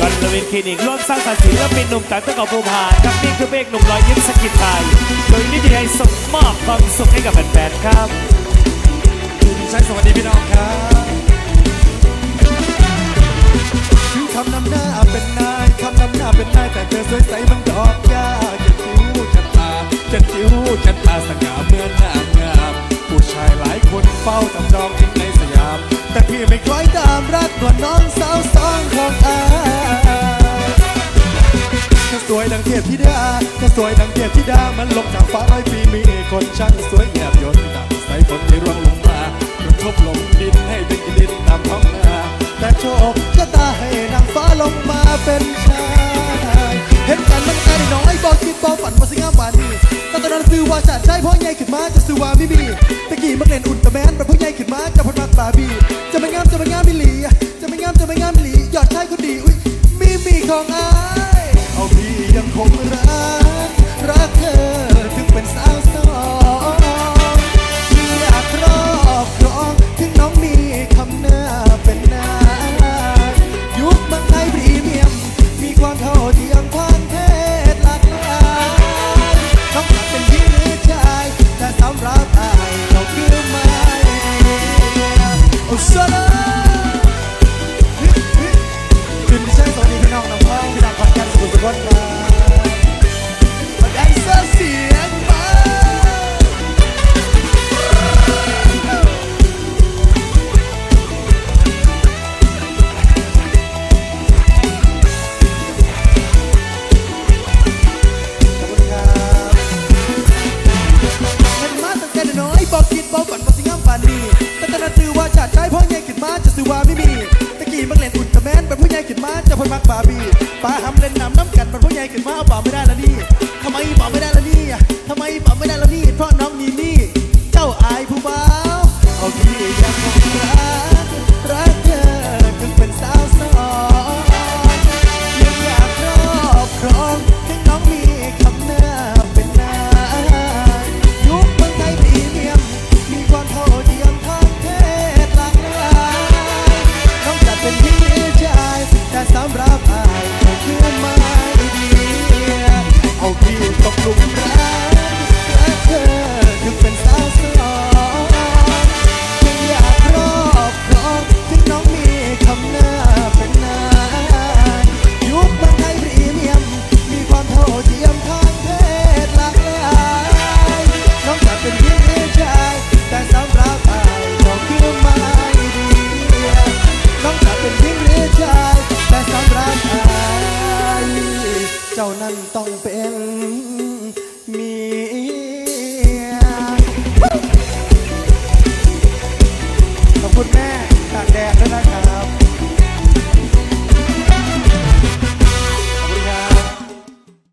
กันลวินคลินิกร่วมสร้างสรรค์ศิลปินหนุ่มจากตะกอภูพานกับนี่คือเบกหนุ่มรอยยิ้มสกิทไทยโดยนิติไทยส่งมอบความสุขให้กับแฟนๆครับคุณชัยสวัสดีพี่น้องครับถึงคำนำหน้าเป็นนายคำนำหน้าเป็นนายแต่เธอสวยใสมันดอกยาจะจิ๋วจะตาจะจิ๋วจะตาสง่าเมื่อนนางงามผู้ชายหลายคนเฝ้าจำจองทิ้งในสยาม แต่พี่ไม่คล้อยตามรักนวน้องสาวสองของอา สวยดังเทพธิดาเธอสวยดังเทพธิดามันลงจากฟ้าร้อยปีมีคนช่างสวยแยบยนต์ดังสายฝนที่ร่วงลงมากระทบลงดินให้เป็นดินตามท้องนาแต่โชคชะตาให้นางฟ้าลงมาเป็นชายเห็นกันมันแต่น้อยบอกคิดบอกฝันว่าสิงามว่านี้แต่ตอนนั้นซื้อว่าจะใช้พ่อใหญ่ขึ้นมาจะซื้อว่าไม่มีตะกี้มันเล่นอุลตร้าแมนเป็นพ่อใหญ่ขึ้นมาจะพนมากบาบีจะไม่งามจะไม่งามมิลีจะไม่งามจะไม่งามมิลียอดชายคนดีอุ้ยมีมีของอา ยังคงรัก รักเธอถึงเป็นสาวสองพี่อยากครอบครองถึงน้องมีคำหน้าเป็นนายยุคเมืองไทยพรีเมียม มีความเท่าเทียมทางเพศหลากหลายน้องอยากเป็นพี่หรือชายแต่สำหรับอายเราคือไม่โอ้สลาขึ้นใช่สวัสดีพี่น้องน้องพ่อพี่น้องขอนแก่นสุขุมสุขน ขึ้นมาจะพ่นมักบาบีป้าหำเล่นน้ำน้ำกันมันผู้ใหญ่ขึ้นมาเอาบอกไม่ได้ละนี่ทำไมบอกไม่ได้ละนี่ทำไมบอกไม่ได้ละนี่เพราะน้องนีนี่เจ้าอายผู้บ่าวเอาที่ยังคงรักรักเธอ เจ้านั้นต้องเป็นเมียขอบคุณแม่